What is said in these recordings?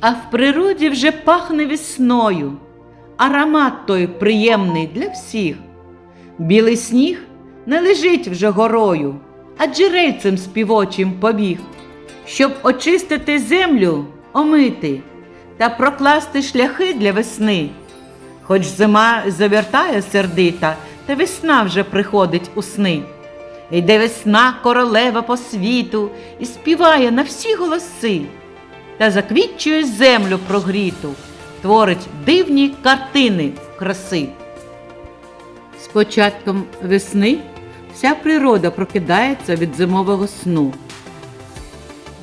А в природі вже пахне весною, аромат той приємний для всіх. Білий сніг не лежить вже горою, а джерельцем співочим побіг, щоб очистити землю, омити та прокласти шляхи для весни. Хоч зима завертає сердита, та весна вже приходить у сни. Йде весна королева по світу і співає на всі голоси, та заквітчує землю прогріту, творить дивні картини краси. З початком весни вся природа прокидається від зимового сну.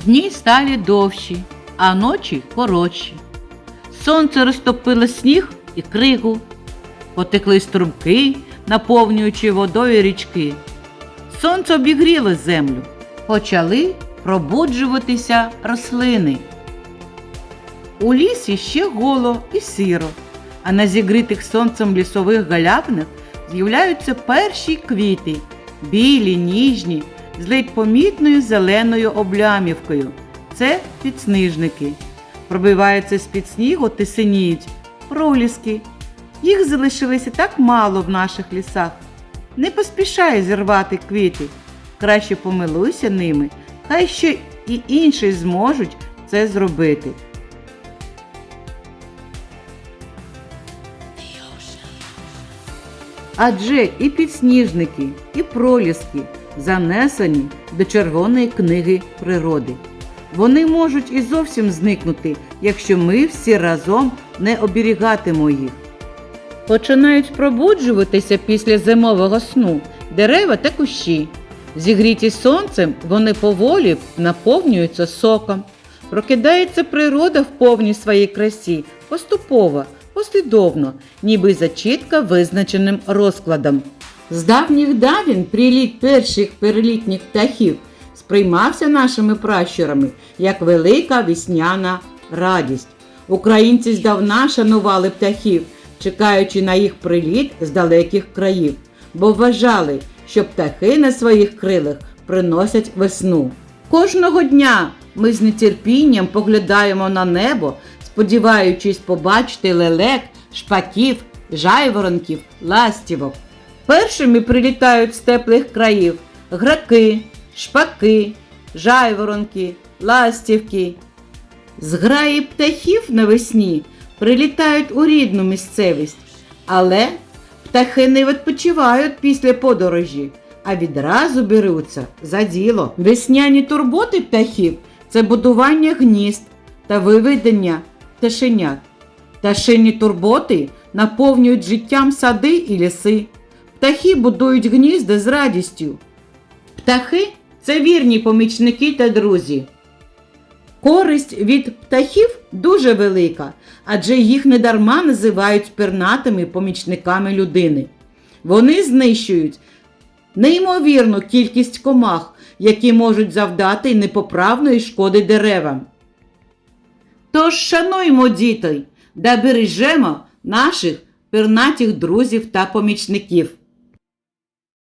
Дні стали довші, а ночі коротші. Сонце розтопило сніг і кригу, потекли струмки, наповнюючи водою річки. Сонце обігріло землю, почали пробуджуватися рослини. У лісі ще голо і сиро, а на зігрітих сонцем лісових галявинах з'являються перші квіти, білі, ніжні, з ледь помітною зеленою облямівкою. Це підснижники. Пробиваються з-під снігу та синіють проліски. Їх залишилося так мало в наших лісах. Не поспішай зірвати квіти. Краще помилуйся ними, хай ще і інші зможуть це зробити. Адже і підсніжники, і проліски занесені до Червоної книги природи. Вони можуть і зовсім зникнути, якщо ми всі разом не оберігатимо їх. Починають пробуджуватися після зимового сну дерева та кущі. Зігріті сонцем, вони поволі наповнюються соком. Прокидається природа в повній своїй красі, поступово, послідовно, ніби за чітко визначеним розкладом. З давніх давін приліт перших перелітніх птахів сприймався нашими пращурами як велика весняна радість. Українці здавна шанували птахів, чекаючи на їх приліт з далеких країв, бо вважали, що птахи на своїх крилах приносять весну. Кожного дня ми з нетерпінням поглядаємо на небо, сподіваючись побачити лелек, шпаків, жайворонків, ластівок. Першими прилітають з теплих країв граки, шпаки, жайворонки, ластівки. Зграї птахів навесні прилітають у рідну місцевість, але птахи не відпочивають після подорожі, а відразу беруться за діло. Весняні турботи птахів це будування гнізд та виведення пташенят. Пташині турботи наповнюють життям сади і ліси. Птахи будують гнізда з радістю. Птахи це вірні помічники та друзі. Користь від птахів дуже велика, адже їх недарма називають пернатими помічниками людини. Вони знищують неймовірну кількість комах, які можуть завдати непоправної шкоди деревам. Тож шануймо дітей да бережемо наших пернатих друзів та помічників.